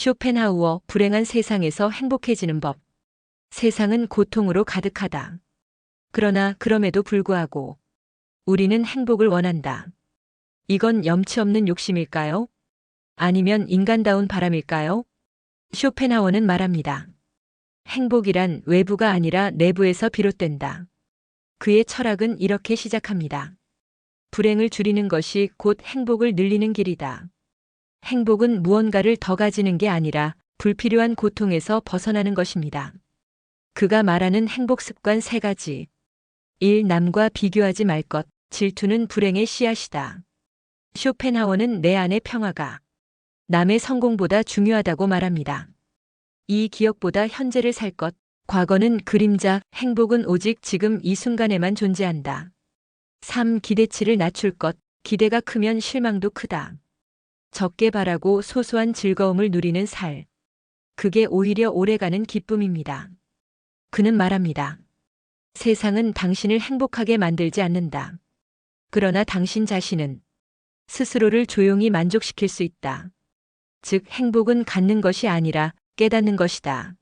쇼펜하우어 불행한 세상에서 행복해지는 법. 세상은 고통으로 가득하다. 그러나 그럼에도 불구하고 우리는 행복을 원한다. 이건 염치 없는 욕심일까요? 아니면 인간다운 바람일까요? 쇼펜하워는 말합니다. 행복이란 외부가 아니라 내부에서 비롯된다. 그의 철학은 이렇게 시작합니다. 불행을 줄이는 것이 곧 행복을 늘리는 길이다. 행복은 무언가를 더 가지는 게 아니라 불필요한 고통에서 벗어나는 것입니다. 그가 말하는 행복 습관 세 가지. 1. 남과 비교하지 말 것. 질투는 불행의 씨앗이다. 쇼펜하워는 내 안의 평화가 남의 성공보다 중요하다고 말합니다. 2. 기억보다 현재를 살 것. 과거는 그림자, 행복은 오직 지금 이 순간에만 존재한다. 3. 기대치를 낮출 것. 기대가 크면 실망도 크다. 적게 바라고 소소한 즐거움을 누리는 살. 그게 오히려 오래가는 기쁨입니다. 그는 말합니다. 세상은 당신을 행복하게 만들지 않는다. 그러나 당신 자신은 스스로를 조용히 만족시킬 수 있다. 즉, 행복은 갖는 것이 아니라 깨닫는 것이다.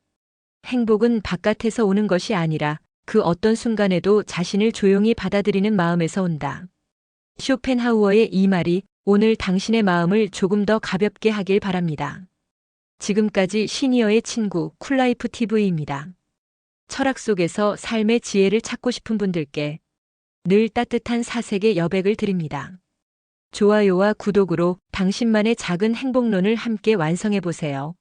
행복은 바깥에서 오는 것이 아니라 그 어떤 순간에도 자신을 조용히 받아들이는 마음에서 온다. 쇼펜하우어의 이 말이 오늘 당신의 마음을 조금 더 가볍게 하길 바랍니다. 지금까지 시니어의 친구 쿨라이프 TV입니다. 철학 속에서 삶의 지혜를 찾고 싶은 분들께 늘 따뜻한 사색의 여백을 드립니다. 좋아요와 구독으로 당신만의 작은 행복론을 함께 완성해 보세요.